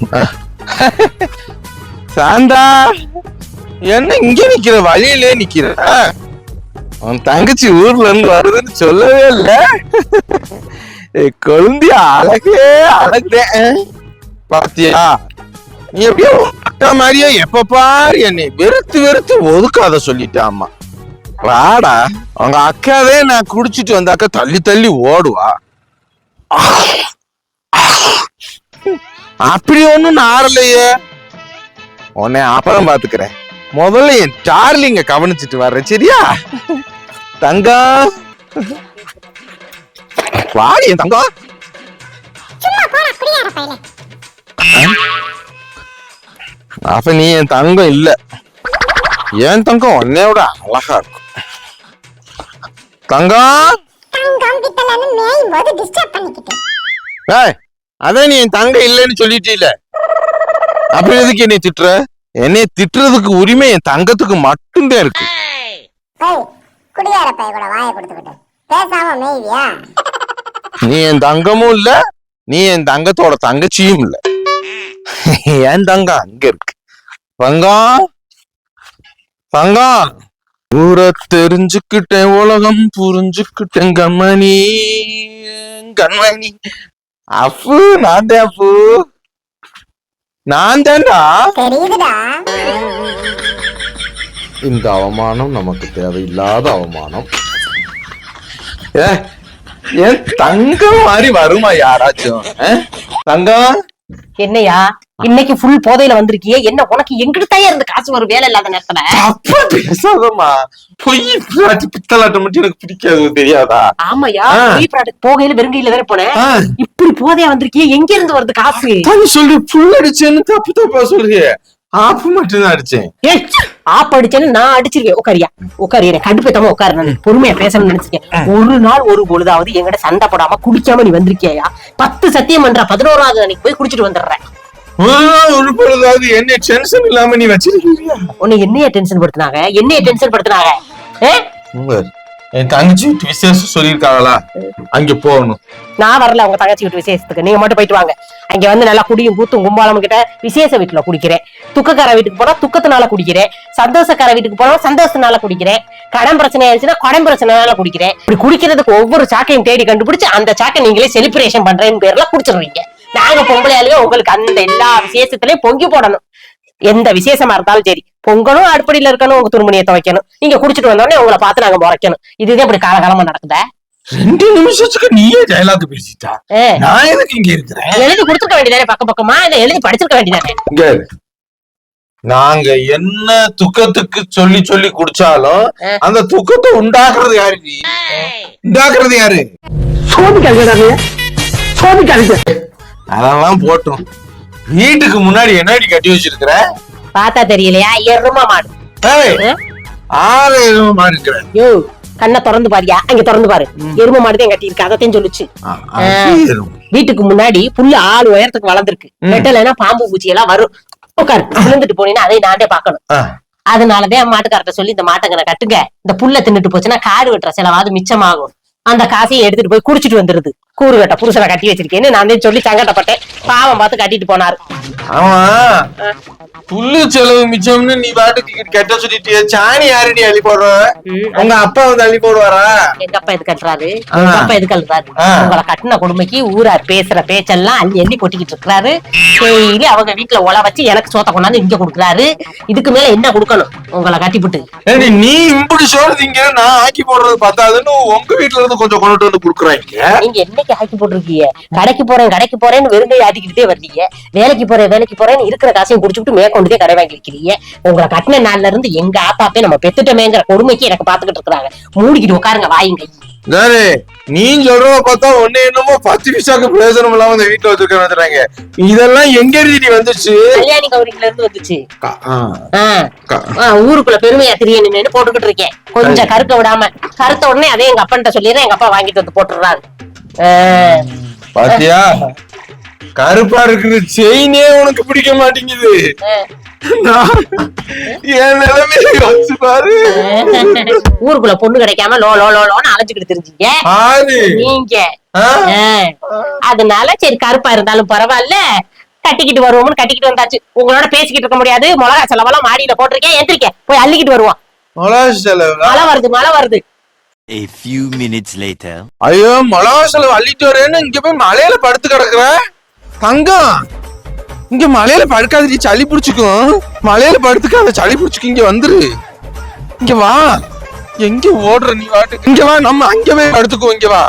சாந்தா என்ன இங்க நிக்கிற? வழியிலே நிக்கிற. உன் தங்கச்சி ஊர்ல இருந்து வருதுன்னு சொல்லவே இல்ல. ஏய், கொழுந்தி அழகே பாத்தியா? நீ எப்படியோ அக்கா மாதிரியே எப்ப பாரு என்னை வெறுத்து வெறுத்து ஒதுக்காத சொல்லிட்டாமா வாடா அவங்க அக்காவே நான் குடிச்சிட்டு வந்தாக்க தள்ளி தள்ளி ஓடுவா. அப்படி ஒண்ணும் நாரலையே உன்னை அப்புறம் பாத்துக்கிறேன். முதல்ல என் டார்லிங்க கவனிச்சிட்டு வர்றேன் சரியா? தங்கம் வாடி என் தங்கம் அப்ப நீ என் தங்கம் இல்ல. என் தங்கம் உன்னையோட அழகா இருக்கும். தங்கம் ஏய் அதான் நீ என் தங்க இல்லைன்னு சொல்லிட்டீல. அப்புறம் எதுக்கு என்னை திட்டுற? என்னை திட்டுறதுக்கு உரிமை என் தங்கத்துக்கு மட்டும்தான் இருக்கு. நீ என் தங்கமும் இல்ல நீ என் தங்கத்தோட தங்கச்சியும் இல்ல. என் தங்கம் அங்க இருக்கு. தங்கம் தங்கம் ஊர தெரிஞ்சுக்கிட்டேன் உலகம் புரிஞ்சுக்கிட்டேன் கண்மணி கண்மணி. அப்பு நான் தான் அப்பு நான் தான்டா தெரியுதுடா. இந்த அவமானம் நமக்கு தேவையில்லாத அவமானம். ஏ என் தங்கம் மாதிரி வருமா யாராச்சும்? தங்கம்? என்னையா? இன்னைக்கு ஃபுல் போதையில வந்திருக்கியே. என்ன உனக்கு எங்கிட்டாயே இருந்து காசு வரும் வேலை இல்லாத நேரத்துல? பேசாதம்மா. பொய் பிளாட்டு பித்தலாட்டம் மட்டும் எனக்கு பிடிக்காது தெரியாதா? ஆமாயா. போய் ப்ராடக்ட் போகையில வெறுங்கையில தானே போனேன்? இப்படி போதையா வந்திருக்கியே? எங்க இருந்து வருது காசு? சொல்லு புல் அடிச்சேன்னு தப்பு தப்பா சொல்றியே. ஆப்பு மட்டும் தான் அடிச்சேன் ஆப் அடிச்சேன்னு நான் அடிச்சிருக்கேன் உட்காரியா உட்காரு எனக்கு கடுப்பேத்தமா உட்காரு நான். பொறுமையா பேசணும்னு நினைச்சிருக்கேன் ஒரு நாள் ஒரு பொழுதாவது என்கிட்ட சண்டை போடாம குடிக்காம நீ வந்திருக்கியா பத்து சத்தியம் பண்ற. பதினோராவது அன்னைக்கு போய் குடிச்சிட்டு வந்துடுறேன். ஒரு பொழுதாவது என்ன டென்ஷன் இல்லாம நீ வச்சிருக்கீங்க உன்னை என்னைய டென்ஷன் படுத்துனாங்க? என்னைய டென்ஷன் படுத்துனாங்க? என் தங்கச்சி வீட்டு விசேஷம் சொல்லியிருக்காங்களா? அங்க போகணும். நான் வரல உங்க தங்கச்சி வீட்டு விசேஷத்துக்கு. நீங்க மட்டும் போயிட்டு வாங்க. அங்க வந்து நல்லா குடியும் கூத்தும் கும்பாலம் கிட்ட விசேஷ வீட்டுல குடிக்கிறேன். துக்கக்கார வீட்டுக்கு போனா துக்கத்தினால குடிக்கிறேன். சந்தோஷக்கார வீட்டுக்கு போனா சந்தோஷத்தினால குடிக்கிறேன். கடன் பிரச்சனை ஆயிடுச்சுன்னா கடன் பிரச்சனைனால குடிக்கிறேன். இப்படி குடிக்கிறதுக்கு ஒவ்வொரு சாக்கையும் தேடி கண்டுபிடிச்சு அந்த சாக்கை நீங்களே செலிப்ரேஷன் பண்றேன்னு பேர்ல குடிச்சிடுறீங்க. நாங்க பொம்பளையாலேயே உங்களுக்கு அந்த எல்லா விசேஷத்துலயும் பொங்கி போடணும். எந்த விசேஷமா இருந்தாலும் சரி. பொங்கலும் அடுப்படியில இருக்கணும் உங்க துருமணியை துவைக்கணும். நீங்க குடிச்சிட்டு வந்தோடனே உங்களை பார்த்து நாங்க முறைக்கணும். இதுதான் இப்படி காலகாலமா நடக்குதா? ரெண்டு நிமிஷத்துக்கு நீயே டைலாக் பேசிட்டா? நான் எதுக்கு இங்க இருக்கிறேன்? எழுதி கொடுத்துக்க வேண்டியதானே பக்கம் பக்கமா? இல்ல எழுதி படிச்சிருக்க வேண்டியதானே? இங்க. நாங்க என்ன துக்கத்துக்கு சொல்லி சொல்லி குடிச்சாலும். அந்த துக்கத்தை உண்டாக்குறது யாரு உண்டாக்குறது யாரு? அதெல்லாம் போட்டும். வீட்டுக்கு முன்னாடி என்னடி கட்டி வச்சிருக்கிற? பார்த்தா தெரியலையா? எரும மாடு? ஆறு எருமை மாடு இருக்கிற யோ கண்ணை திறந்து பாரியா. அங்க திறந்து பாரு. எரும மாடு தான் கட்டி இருக்கு. அதைத்தான் சொல்லுச்சு. வீட்டுக்கு முன்னாடி புல்லு ஆறு உயரத்துக்கு வளர்ந்துருக்கு. வெட்டலைன்னா பாம்பு பூச்சி எல்லாம் வரும். உட்காரு. விழுந்துட்டு போனீங்கன்னா அதை நானே பார்க்கணும். ஆ, அதனாலதான் மாட்டுக்காரட்ட சொல்லி இந்த மாட்டங்கனை கட்டுங்க. இந்த புல்ல தின்னுட்டு போச்சுன்னா காடு வெட்டுற செலவாவது மிச்சமாகும். அந்த காசையும் எடுத்துட்டு போய் குடிச்சிட்டு வந்துருது. கூறு கட்ட புருஷனை கட்டி வச்சிருக்கேன்னு நான் தான் சொல்லி சங்கடப்பட்டேன். பாவம் பார்த்து கட்டிட்டு போனாரு. ஆமா. புல்லு செலவு மிச்சம்னு நீ பாட்டுக்கு கெட்ட சொல்லிட்டிய. சாணி யாருடி அள்ளி போடுற? உங்க அப்பா வந்து அள்ளி போடுவாரா? எங்க அப்பா எது கட்டுறாரு? ஆ. எங்க அப்பா எது கட்டுறாரு. உங்களை கட்டின கொடுமைக்கு ஊரார் பேசுற பேச்செல்லாம் அள்ளி அள்ளி கொட்டிக்கிட்டு இருக்கிறாரு. டெய்லி அவங்க வீட்டுல உல வச்சு எனக்கு சோத்த கொண்டாந்து இங்க கொடுக்குறாரு. இதுக்கு மேல என்ன கொடுக்கணும்? உங்களை கட்டிப்புட்டு. நீ இப்படி சொல்றீங்க நான் ஆக்கி போடுறது பத்தாதுன்னு உங்க வீட்டுல வந்து கொஞ்சம் கொண்டு வந்து குடுக்குறாங்க. நீங்க என்னைக்கு ஆக்கி போட்டிருக்கீங்க? கடைக்கு போறேன் கடைக்கு போறேன்னு வெறுங்கை ஆட்டிக்கிட்டே வர்றீங்க. வேலைக்கு போறேன் வேலைக்கு போறேன்னு இருக்கிற காசையும் குடிச்சுட்டு மேற்கொண்டுதே கடை வாங்கி இருக்கிறீங்க உங்களை கட்டின நாள்ல இருந்து எங்க ஆப்பாப்பே நம்ம பெத்துட்டமேங்கிற கொடுமைக்கு எனக்கு பாத்துக்கிட்டு இருக்கிறாங்க. மூடிக்கிட்டு உட்காருங்க வாயுங்க தானே நீ சொல்றத பார்த்தா ஒண்ணு என்னமோ பத்து பைசாக்கு பிரயோஜனம் இல்லாம இந்த வீட்டுல வச்சிருக்க வந்துடுறாங்க இதெல்லாம் எங்க இருந்து வந்துச்சு? கல்யாணி கௌரிக்குல இருந்து வந்துச்சு. ஊருக்குள்ள பெருமையா தெரியணும்னு போட்டுக்கிட்டு இருக்கேன். கொஞ்சம் கருக்க விடாம. கருத்த உடனே அதே எங்க அப்பன்ட்ட சொல்லிடுறேன். எங்க அப்பா வாங்கிட்டு வந்து போட்டுறாரு பாத்தியா? கருப்பா இருக்குது. செயினே உனக்கு பிடிக்க மாட்டேங்குது. ஊருக்குள்ள பொண்ணு கிடைக்காம லோ லோ லோ லோன்னு அலைஞ்சுக்கிட்டு தெரிஞ்சீங்க. நீங்க. அதனால சரி கருப்பா இருந்தாலும் பரவாயில்ல கட்டிக்கிட்டு வருவோம்னு கட்டிக்கிட்டு வந்தாச்சு. உங்களோட பேசிக்கிட்டு இருக்க முடியாது. மிளகா செலவெல்லாம் மாடியில போட்டிருக்கேன். எந்திரிக்க போய் அள்ளிக்கிட்டு வருவோம். மழை வருது மழை வருது. A few minutes later. ஐயோ மிளகா செலவு அள்ளிட்டு வரேன்னு இங்க போய் மலையில படுத்து கிடக்குற? தங்கம். இங்க மலையில படுக்காதடி சளி பிடிச்சுக்கும். மலையில படுத்துக்காத சளி பிடிச்சுக்கும். இங்க வந்துரு. இங்க வா. எங்க ஓடுற நீ வாட்டு? இங்க வா நம்ம அங்க போய் படுத்துக்குவோம் இங்க வா.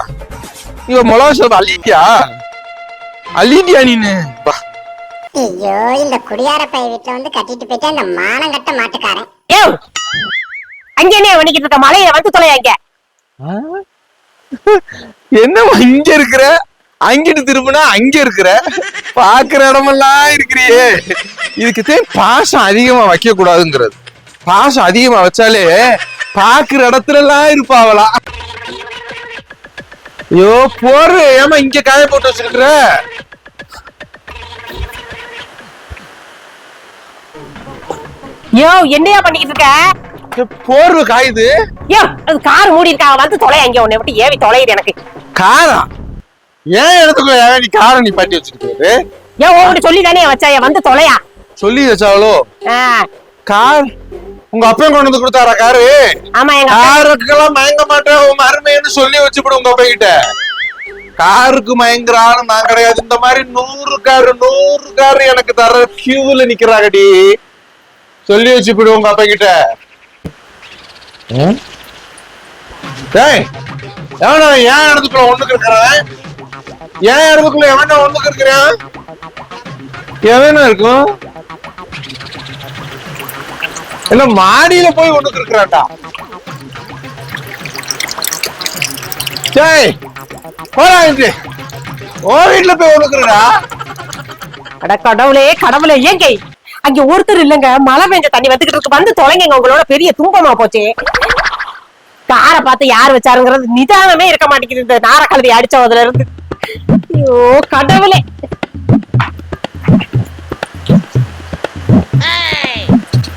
இவ மிளகா செலவு அள்ளிட்டியா? அள்ளிட்டியா நீனு? வா. ஐயோ இந்த குடியார பைய வீட்டுல வந்து கட்டிட்டு போயிட்டு அந்த மானம் கட்ட மாட்டுக்காரன். ஏ அங்க என்ன பண்ணிக்கிட்டு இருக்க? மலையில வந்து தொலையா இங்க? என்னம்மா இங்க இருக்கிற? அங்கிட்டு திரும்பினா அங்க இருக்கிற பாக்குற இடமெல்லாம் இருக்கிறியே. இதுக்கு தான் பாசம் அதிகமா வைக்க கூடாதுங்கிறது பாசம் அதிகமா வச்சாலே பாக்குற இடத்துல எல்லாம் இருப்பாவளா. ஐயோ போரு ஏமா இங்க காய போட்டு வச்சிருக்கிற யோ என்னையா பண்ணிக்கிட்டு இருக்க போர்வை காயுது. யோ அது கார் மூடி இருக்காங்க வந்து தொலை அங்க உன்னை விட்டு ஏவி தொலையுது எனக்கு. காரா? ஏன் இடத்துக்குள்ள ஏன் நீ காரை நீ பண்ணி வச்சிருக்கிறது ஏன் உங்ககிட்ட சொல்லி தானே வச்சாயா வந்து தொலையா? சொல்லி வச்சாவளோ? கார் உங்க அப்பையும் கொண்டு வந்து கொடுத்தாரா காரு? ஆமா எங்க அப்பா- காருக்கெல்லாம் மயங்க மாட்டேன் உன் மருமைன்னு சொல்லி வச்சுவிடு உங்க அப்பா கிட்ட காருக்கு மயங்குற ஆளு நான் கிடையாது. இந்த மாதிரி நூறு காரு நூறு காரு எனக்கு தர கியூல நிக்கிறாங்கடி. சொல்லி வச்சுப்பிடு உங்க அப்பா கிட்ட எவனா ஏன் இடத்துக்குள்ள ஒண்ணுக்கு இருக்கிறவன் ஏன் இடத்துக்குள்ள எவனா ஒண்ணுக்கு இருக்கிறான் எவனா இருக்கும்? இல்ல மாடியில போய் ஒண்ணுக்கு இருக்கிறான்டா டேய் போடா இங்க. ஓ வீட்டுல போய் ஒண்ணுக்குறா அட கடவுளே கடவுளே ஏங்க? அங்க ஒருத்தர் இல்லங்க. மழை பெஞ்ச தண்ணி வந்துகிட்டு இருக்கு. வந்து தொலைங்க உங்களோட பெரிய துன்பமா போச்சு. காரை பார்த்து யார் வச்சாருங்கிறது நிதானமே இருக்க மாட்டேங்குது. இந்த நார அடிச்சவதுல இருந்து. ஐயோ கடவுளே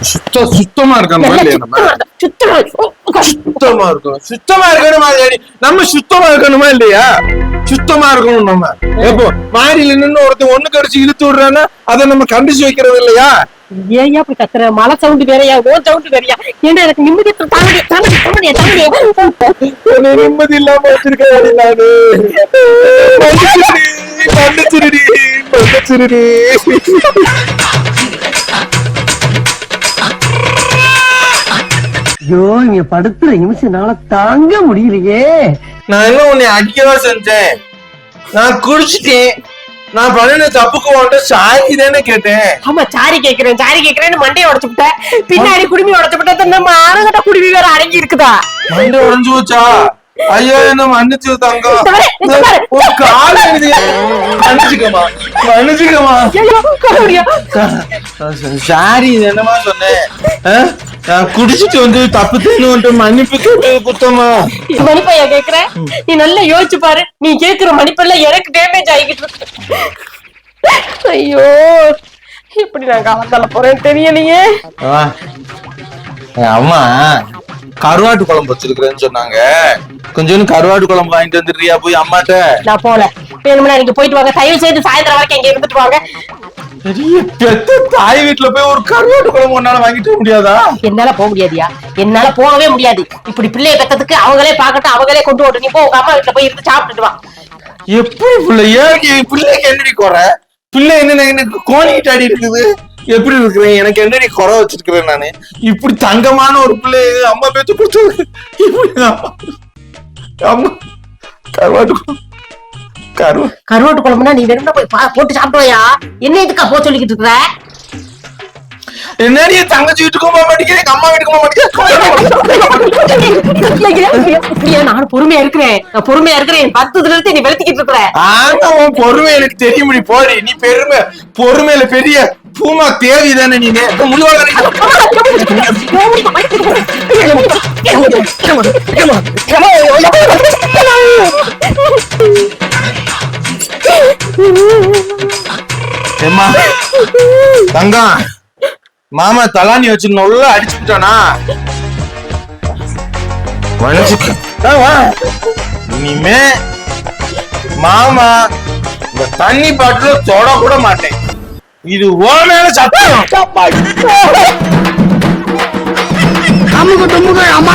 சுத்த சுத்தமா சுத்தமா சுத்தமா இருக்கு. சுத்தமா இருக்கணும் சுத்தமா இருக்கணுமா இல்லையா நம்ம சுத்தமா இருக்கணுமா இல்லையா சுத்தமா இருக்கணும் நம்ம எப்போ மாடியில நின்னு ஒருத்தன் ஒண்ணு கடிச்சு இழுத்து விடுறான்னா அதை நம்ம கண்டிச்சு வைக்கிறது இல்லையா ஏன்யா இப்படி கத்துற மழை சவுண்ட் வேறையா ஓன் சவுண்ட் வேறையா ஏன்னா எனக்கு நிம்மதி தாண்டி தாண்டி நிம்மதி இல்லாம வச்சிருக்கேன் நானு. மன்னிச்சிருடி மன்னிச்சிருடி ஐயோ இங்க படுத்துற நிமிஷம்னால தாங்க முடியலையே. நான் என்ன உன்னை அடிக்கவா செஞ்சேன்? நான் குடிச்சிட்டேன். நான் பண்ணின தப்புக்கு உன்ட்ட சாரி தானே கேட்டேன். ஆமா சாரி கேக்குறேன் சாரி கேக்குறேன்னு மண்டையை உடைச்சு விட்டேன். பின்னாடி குடுமி உடைச்சு விட்டா நம்ம ஆனகட்ட குடுமி வேற அடங்கி இருக்குதா? மண்டை உடைஞ்சு போச்சா? ஐயோ என்ன மன்னிச்சு தங்கம். ஒரு கால் மன்னிச்சுக்கமா மன்னிச்சுக்கமா. சாரி என்னமா சொன்னேன்? நான் குடிச்சிட்டு வந்து தப்பு வந்துட்டு மன்னிப்பு கேட்டது குத்தமா நீ மணிப்பையா கேக்குற நீ நல்லா யோசிச்சு பாரு நீ கேக்குற மணிப்பெல்லாம் எனக்கு டேமேஜ் ஆகிட்டு இருக்கு ஐயோ இப்படி நான் காலத்தால போறேன்னு தெரியலையே அம்மா கருவாட்டு குழம்பு வச்சிருக்கிறேன்னு சொன்னாங்க கொஞ்சம் கருவாட்டு குழம்பு வாங்கிட்டு வந்துடுறியா போய் அம்மாட்ட நான் போல வேணும்னா நீங்க போயிட்டு வாங்க தயவு செய்து சாயந்தரம் வரைக்கும் இங்க இருந்துட்டு வாங்க பெரிய பெத்த தாய் வீட்டுல போய் ஒரு கருவாட்டு குழம்பு ஒன்னால வாங்கிட்டு முடியாதா? என்னால போக முடியாதியா? என்னால போகவே முடியாது. இப்படி பிள்ளைய பெத்ததுக்கு அவங்களே பாக்கட்டும் அவங்களே கொண்டு ஓட்டு நீ போ உங்க அம்மா வீட்டுல போய் இருந்து சாப்பிட்டுட்டு வா. எப்படி பிள்ளை ஏன் பிள்ளைக்கு என்னடி குறை? பிள்ளை என்ன எனக்கு கோணிக்கிட்டு ஆடி இருக்குது? எப்படி இருக்கிறேன் எனக்கு என்னடி குறை வச்சிருக்கிறேன் நானு? இப்படி தங்கமான ஒரு பிள்ளை அம்மா பேச்சு இப்படி அம்மா கருவாட்டு கருவாட்டு குழம்புனா நீ வெறும் போய் பா- போட்டு சாப்பிடுவாயா என்ன இதுக்கா போ சொல்லிக்கிட்டு இருக்கிற என்னடி என் தங்கச்சி வீட்டுக்கும் போக மாட்டேங்கிறேன் அம்மா வீட்டுக்கும் போக மாட்டேங்கிறேன் நானும் பொறுமையா இருக்கிறேன் நான் பொறுமையா இருக்கிறேன் பத்து நிறுத்தி நீ வெளுத்திக்கிட்டு இருக்கிற ஆனா உன் பொறுமை எனக்கு தெரியும் நீ போடி நீ பெருமை பொறுமையில பெரிய பூமா தேவி தானே நீ ஏமா தங்கம் மாமா தலானி வச்சு நல்லா அடிச்சு விட்டானா இனிமே மாமா இந்த தண்ணி பாட்டுல தொட கூட மாட்டேன். இது ஓ மேல சத்தம். அம்மா துமுக அம்மா